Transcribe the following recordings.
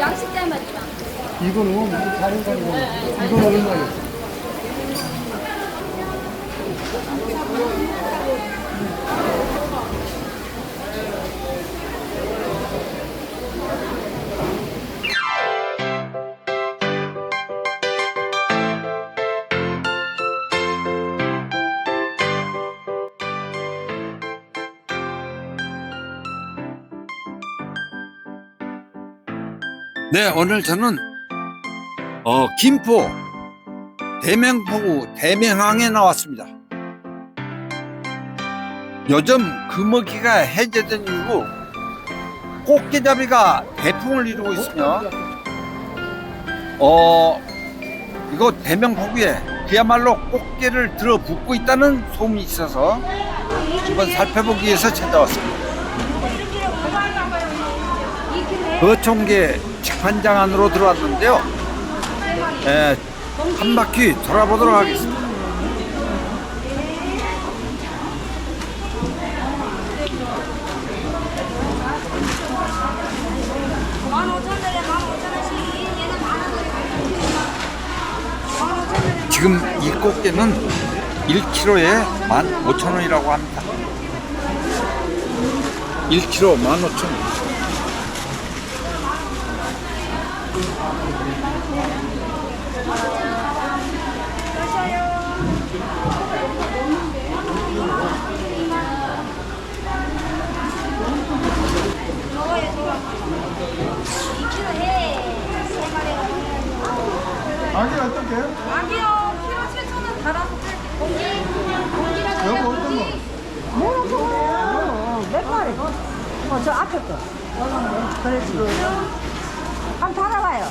양식. 이거는 무슨 다른 거는 이건 얼마예요? 네, 오늘 저는 어, 김포 대명포구 대명항에 나왔습니다. 요즘 금어기가 해제된 이후 꽃게잡이가 대풍을 이루고 있으며 어 이거 대명포구에 그야말로 꽃게를 들어붙고 있다는 소문이 있어서 한번 살펴보기 위해서 찾아왔습니다. 어촌계 직판장 안으로 들어왔는데요. 예, 한 바퀴 돌아보도록 하겠습니다. 지금 이 꽃게는 1kg에 15,000원이라고 합니다. 1kg 15,000원. 먹어요, 좋아. 2kg 해. 세 마리가. 어떻게? 아기요, 키로 7천 원 달아서 팔게. 공기, 공기라도 여보. 어떤 거? 뭐야 그거? 몇 마리? 어, 저 앞에 거. 그렇지. 한번 달아봐요.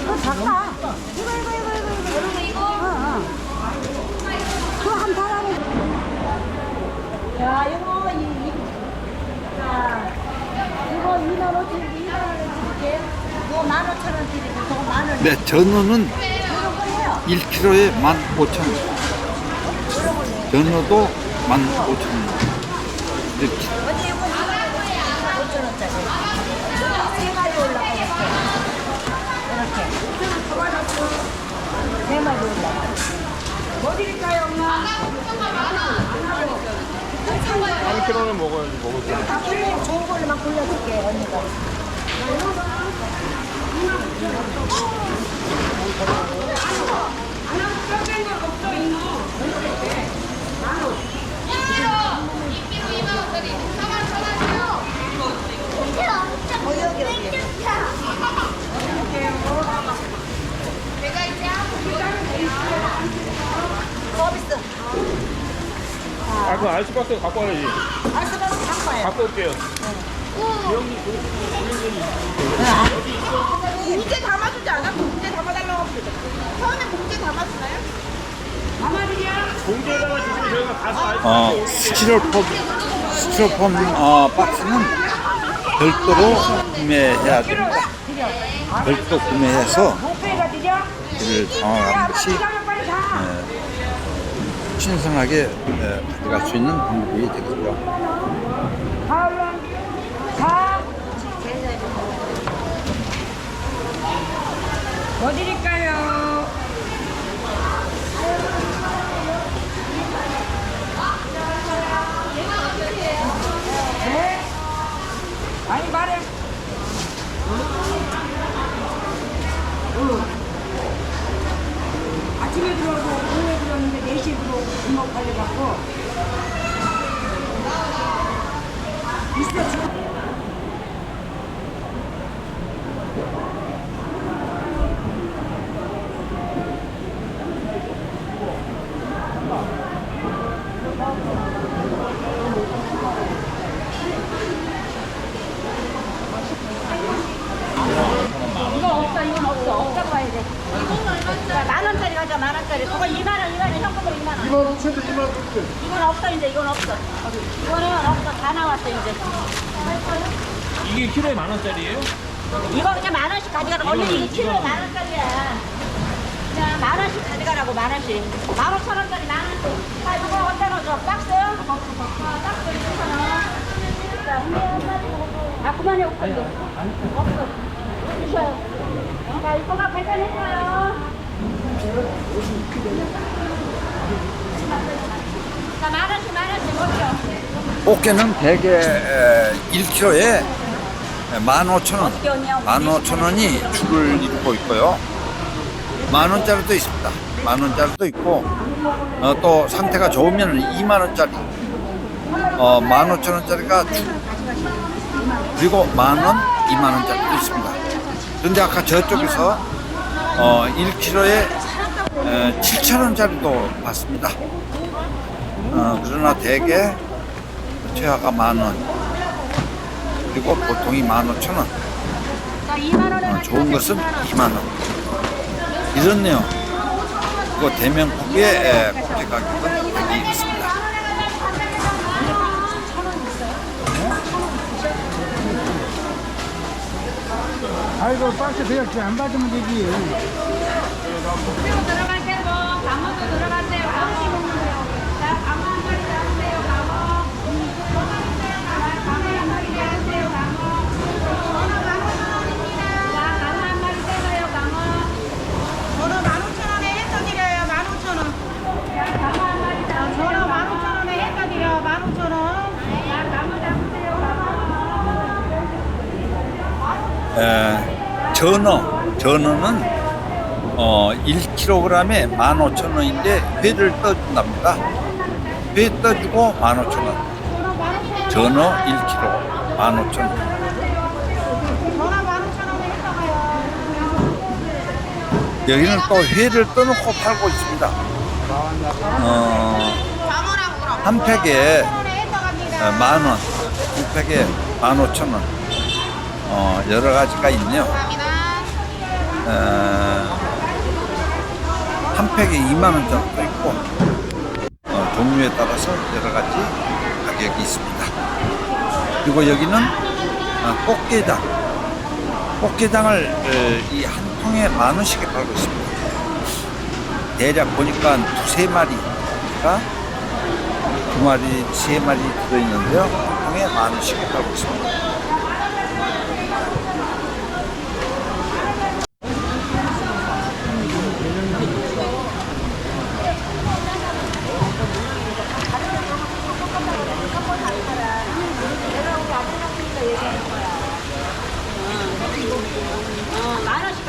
그거 작다. 이거, 이거, 이거, 이거, 이거. 그리고 이거 어, 어. 그거 한번 달아봐. 야, 이거, 이, 이. 자, 이거 2만 5천, 2만 원에 줄게. 이거 1만 5천 원 드리고, 저거 만 원. 네, 전어는 이런 거예요. 1kg에 15,000원. 전어도 15,000원. 이렇게 어디 이거 5천 원짜리. 세 마리 올라가 이렇게. 세 마리 올라가. 뭐 드릴까요, 엄마? 한 킬로는 먹어야지 먹을 거. 다 골라, 좋은 걸로만 골라줄게, 언니가. 아, 그 아이스박스 갖고 와야지. 아이스박스 한 거예요. 갖고 올게요. 공제 담아주지 않아? 공제 담아달라고 하면 되죠. 처음에 공제 담아주나요? 공제에다가 주시면 저희가 가서 아이스 어, 스티로폼, 스티로폼 어, 박스는 별도로 구매해야 됩니다. 별도 구매해서? 이를 정확한 시 가면 빨리 가. 신선하게 에, 가져갈 수 있는 방법이 되겠고요. 가, 얼른. 가. 뭐 드릴까요? 네? 아니 말해. 아침에 들어와서 오후에 들어왔는데 4시에 들어 이거 없어, 이건 없어. 없다고 봐야 돼. 만 원짜리 가자, 만 원짜리. 그거 2만 원, 2만 원, 현금으로 2만 원. 2만 5천 2만 5천. 이건 없어, 이제 이건 없어. 이거는 없어, 다 나왔어, 이제. 이게 키로에 만 원짜리예요? 이거 그냥 만 원씩 가져가라고. 원래 이게 키로에 만 원짜리야. 그냥 만 원씩 가져가라고, 만 원씩. 만 오천 원짜리 만 원씩. 자, 이거 어디다 넣어줘? 박스? 어, 박스 2천 원. 자, 아, 그만해, 없어. 없어. 주셔요. 자, 이거가 발견했어요. 꽃게는 대개 1kg에 15,000원, 15,000원이 줄을 잇고 있고요. 만 원짜리도 있습니다. 만 원짜리도 있고 어, 또 상태가 좋으면 2만 원짜리, 어, 15,000원짜리가 줄 그리고 만 원, 2만 원짜리도 있습니다. 그런데 아까 저쪽에서 어, 1kg에 7,000원짜리도 봤습니다. 어, 그러나 대개 최하가 만 원, 그리고 보통이 만 오천 원, 자, 2만 원에 어, 좋은 것은 2만 원. 이렇네요. 그 대면 고기의 에, 고기 가격은 여기 있습니다. 아이고 박스 그냥 안 받으면 되지. 들어갈 때도 강어도 들어갈 때요. 에 해서 드려요. 15,000원. 자, 강어 한 마리 잡으세요. 저는 15,000원에 해서 드려요. 15,000원. 자, 강어 잡으세요. 강어. 에, 전어, 전어는 어, 1kg에 15,000원인데 회를 떠준답니다. 회 떠주고 15,000원. 전어 1kg 15,000원. 저는 15,000원에 해서 가요. 여기는 또 회를 떠놓고 팔고 있습니다. 어. 한 팩에 15,000원에 해서 갑니다. 어, 만 원, 두 팩에 만 오천 원. 어, 여러 가지가 있네요. 어, 한 팩에 2만 원짜리도 있고, 어, 종류에 따라서 여러 가지 가격이 있습니다. 그리고 여기는 어, 꽃게장. 꽃게장을 이 한 통에 만 원씩에 팔고 있습니다. 대략 보니까 두세 마리가 두 마리, 세 마리 들어있는데요. 한 통에 만 원씩에 팔고 있습니다.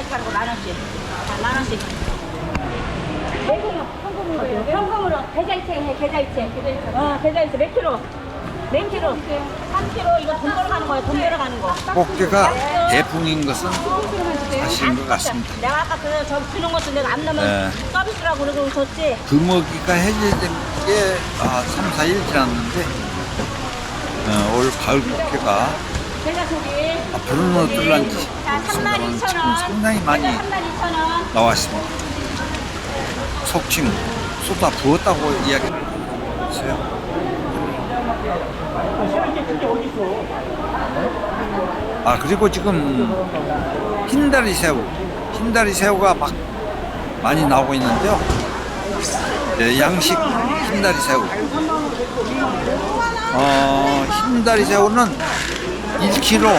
어, 만 원씩까지 가라고, 만 원씩. 자, 만 원씩. 현금으로, 현금으로. 계좌이체 해, 계좌이체. 어, 계좌이체. 몇 킬로? 몇 킬로? 3킬로. 이거 돈 벌어가는 거예요, 돈 벌어가는 거. 꽃게가 대풍인 것은 사실인 것 같습니다. 내가 아까 그, 저 주는 것도 내가 안 넣으면 네. 서비스라고 그러고 줬지. 금어기가 해제된 게 아, 3, 4일 지났는데 어, 올 가을 꽃게가 소개. 어떨란지 자, 3만 2천 지금 원. 상당히 많이 3만 2천 원. 나왔습니다. 속칭 쏟아 부었다고 이야기를 했어요. 아 그리고 지금 흰다리 새우, 흰다리 새우가 막 많이 나오고 있는데요. 네, 양식 흰다리 새우. 어, 흰다리 새우는 1kg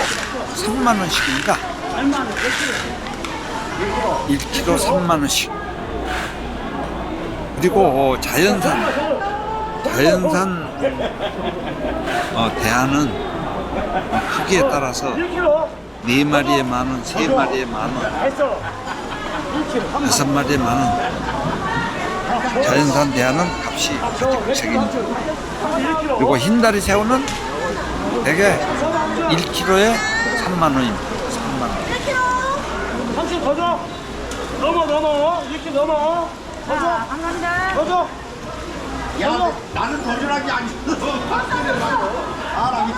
3만 원씩입니다. 1kg 3만 원씩. 그리고 어, 자연산 자연산 어, 어, 크기에 따라서 네 마리에 만 원, 세 마리에 만 원, 여섯 마리에 만 원. 자연산 대하는 값이 가격적입니다. 그리고 흰다리 새우는 대개 1kg에 3만 원입니다. 3만 원. 더 줘. 넘어 넘어 이렇게 넘어. 더 줘. 감사합니다. 더 줘. 야, 나는 도전하기 아니고.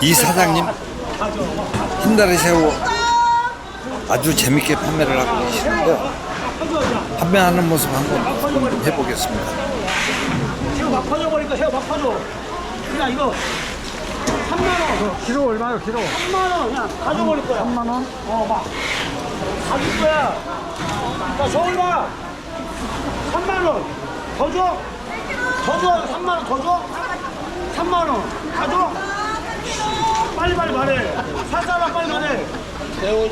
이 사장님 흰다리 새우 아주 재밌게 판매를 하고 계시는데 판매하는 모습 한번 좀 해보겠습니다. 새우 막 퍼져버리니까 새우 막 퍼져. 그냥 이거 3만 원. 키로 얼마요, 키로? 3만 원 그냥 가져버릴 거야. 3만 원? 어, 막. 가질 거야. 자, 서울 봐. 3만 원. 더 줘? 더 줘? 3만 원 더 줘? 3만 원. 가져? 빨리 빨리 말해. 살 사람 빨리 말해. 새우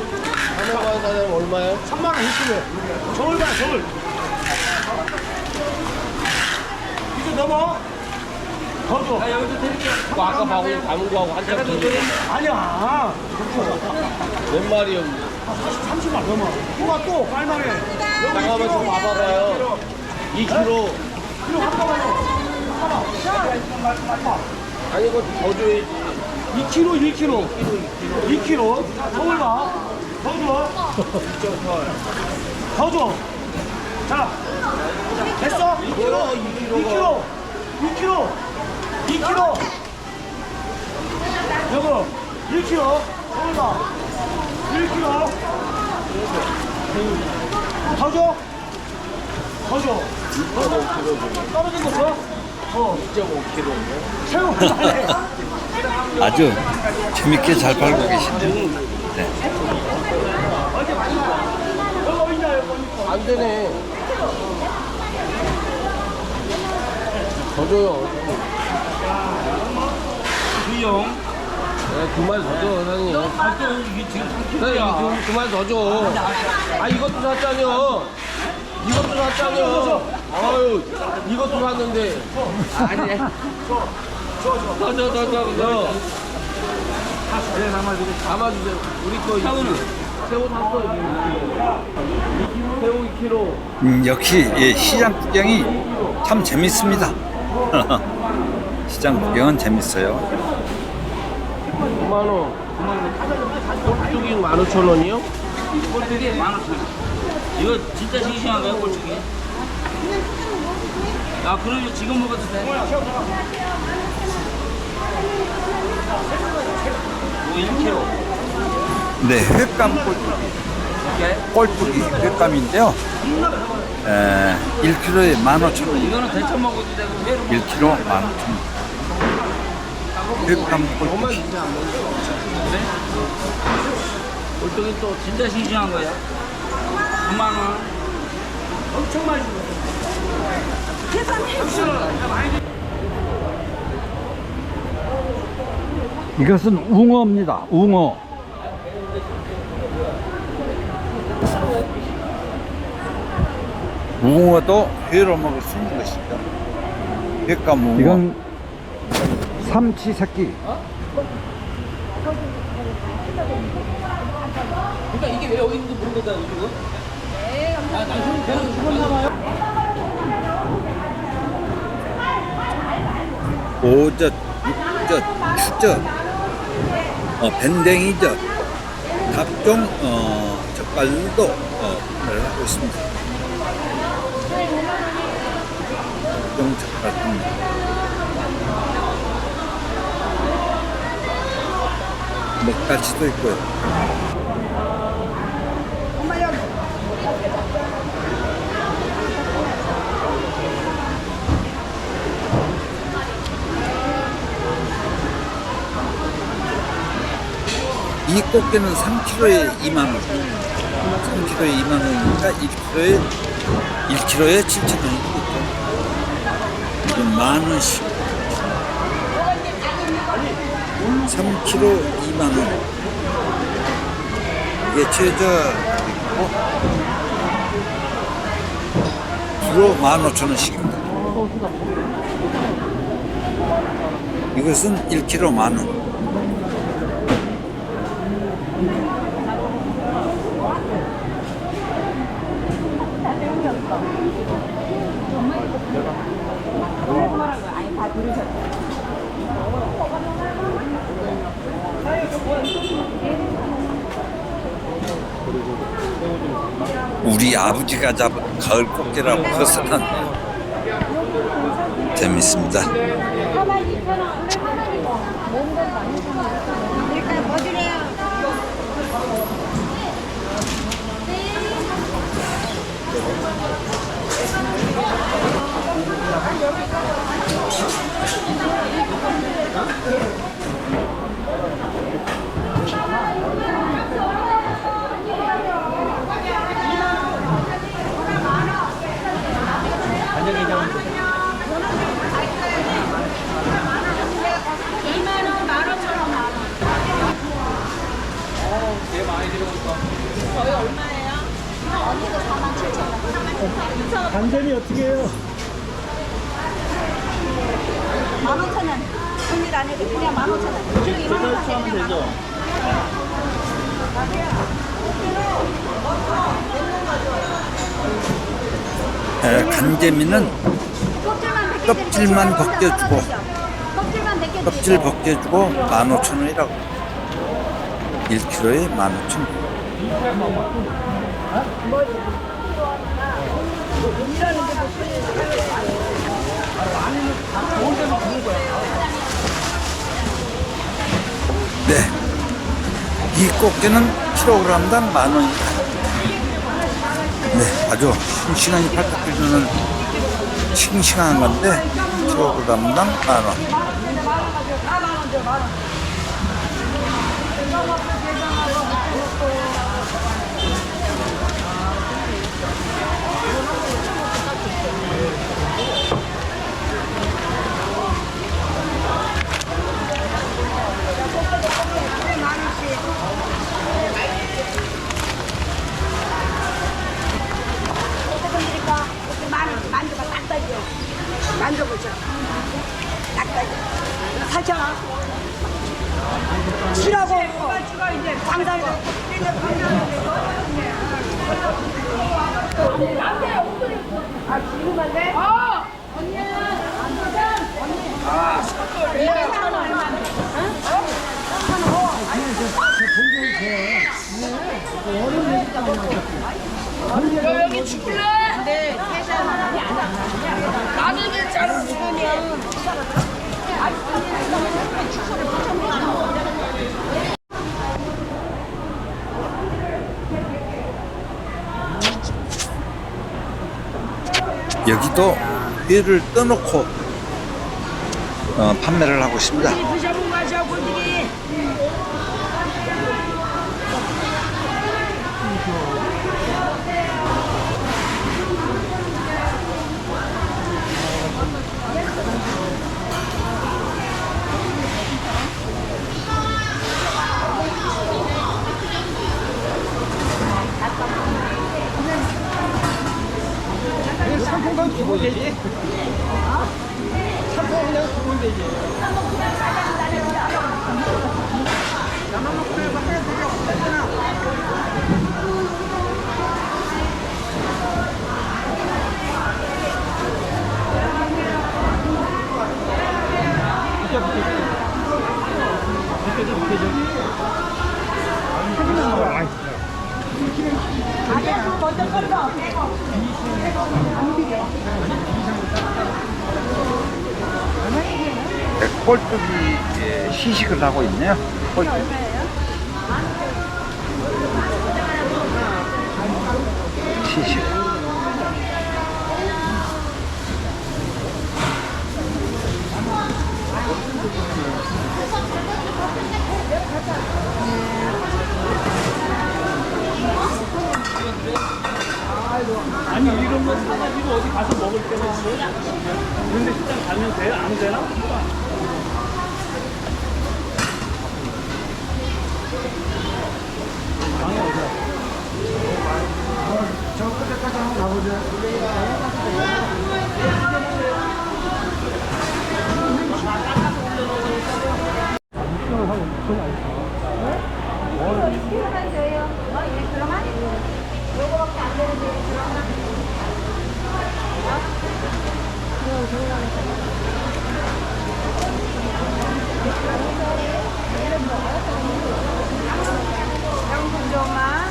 하나만 사장 얼마요? 3만 원 1kg. 서울 봐, 서울. 이제 넘어. 더 줘. 뭐 아까 바구 담은 거하고 한참 더 아니야. 몇 마리요? 30만 넘어. 누가 또 빨만해. 잠깐만 좀 봐봐봐요. 2kg. 이거 한꺼번에. 아니 이거 더 줘야지. 2kg, 1kg. 2kg. 서울 봐. 더 줘. 더 줘. 자. 됐어? 2kg. 2kg. 2kg. 2kg. 여보. 1kg. 서울 봐. 1kg. 더 줘. 더 줘. 떨어진 거 줘. 어. 2.5kg. 새우? 아주 재밌게 잘 팔고 계신데 네. 안 되네. 더 줘요. 두용. 네, 두마리 더 줘, 사장님. 이게 지금 사장님, 두마리 더 줘. 아, 이것도 샀잖여. 이것도 샀잖여. 아유, 이것도 샀는데. 아니. 더 줘, 더 줘, 더 줘. 담아주세요. 우리 거 새우는? 새우 샀어. 새우 2kg. 음, 역시 예, 시장 구경이 참 재밌습니다. 시장 구경은 재밌어요. 9만 원. 꼴뚜기 15,000원이요? 꼴뚜기 15,000원. 이거 진짜 싱싱한 거야, 꼴뚜기? 아, 그러면 지금 먹어도 돼? 이거 1kg. 네, 횟감 꼴뚜기. 꼴뚜기 횟감인데요. 에, 1kg에 15,000원. 이거는 대처 먹어도 되고, 회로 1kg 15,000원. 횟감 꼴뚜기. 꼴뚜기 또 진짜 싱싱한 거야. 9만원. 엄청 많이 이것은 웅어입니다. 웅어. 웅어도 회로 먹을 수 있는 것입니다. 횟감 웅어. 이건 삼치 새끼. 그러니까 이게 왜 여기 있는지 모르겠다, 이거. 오젓, 육젓, 추젓, 어, 밴댕이젓, 각종 어, 젓갈도 어, 판매를 하고 있습니다. 각종 젓갈입니다. 먹갈치도 있고요. 이 꽃게는 3kg에 2만 원. 3kg에 2만 원이니까 1kg에 1kg에 7천 원이고 이건 만 원씩. 3kg 2만 원. 이게 최저 그리고 키로 15,000원씩입니다. 이것은 1kg 만 원. 우리 아버지가 잡은 가을 꽃게라고 그것은 재밌습니다. 일단 뭐 드려요? 반전이 어떻게 해요? 만 오천 원. 분일 안 해도 그냥 만 오천 원. 이만 원만 내면 되죠? 에, 간재미는 껍질만 벗겨주고 껍질만 벗겨주고 껍질 벗겨주고 15,000원이라고 1kg에 15,000원 네, 이 꽃게는 킬로그램당 만 원입니다. 네, 아주 싱싱하니 팔딱 끓는 싱싱한 건데 킬로그램당 만 원. 드릴까? 이렇게 만 만두가 딱 떠죠. 만져보죠. 딱 떠죠. 살짝. 치라고. 장사를. 여기 죽을래? 네, 나는 괜찮아 죽으면. 여기도 회를 떠놓고 어, 판매를 하고 있습니다. 상품권 기본 되지? 상품 그냥 기본 되지. 꼴뚜기 예, 시식을 하고 있네요. 꼴뚜기. 시식. 아니 이런 거 사가지고 어디 가서 먹을 때는 그런데 식당 가면 돼요? 안 되나? 저 끝에까지 한번 가보자. 영분 좀 마.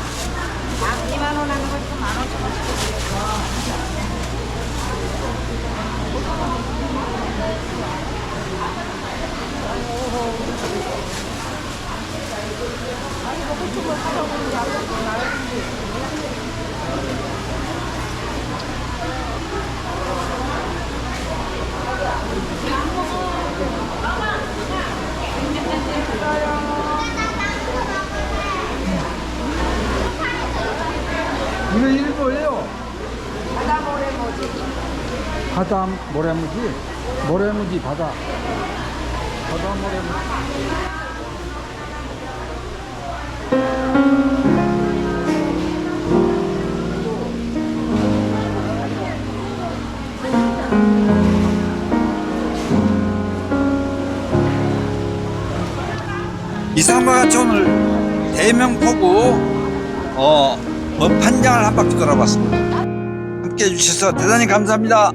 이거 이름 뭐예요? 바다 모래무지. 바다 모래무지? 모래무지 바다. 바다 모래무지. 이상과 같이 오늘 대명포구 어, 뭐 판장을 한 바퀴 돌아봤습니다. 함께 해주셔서 대단히 감사합니다.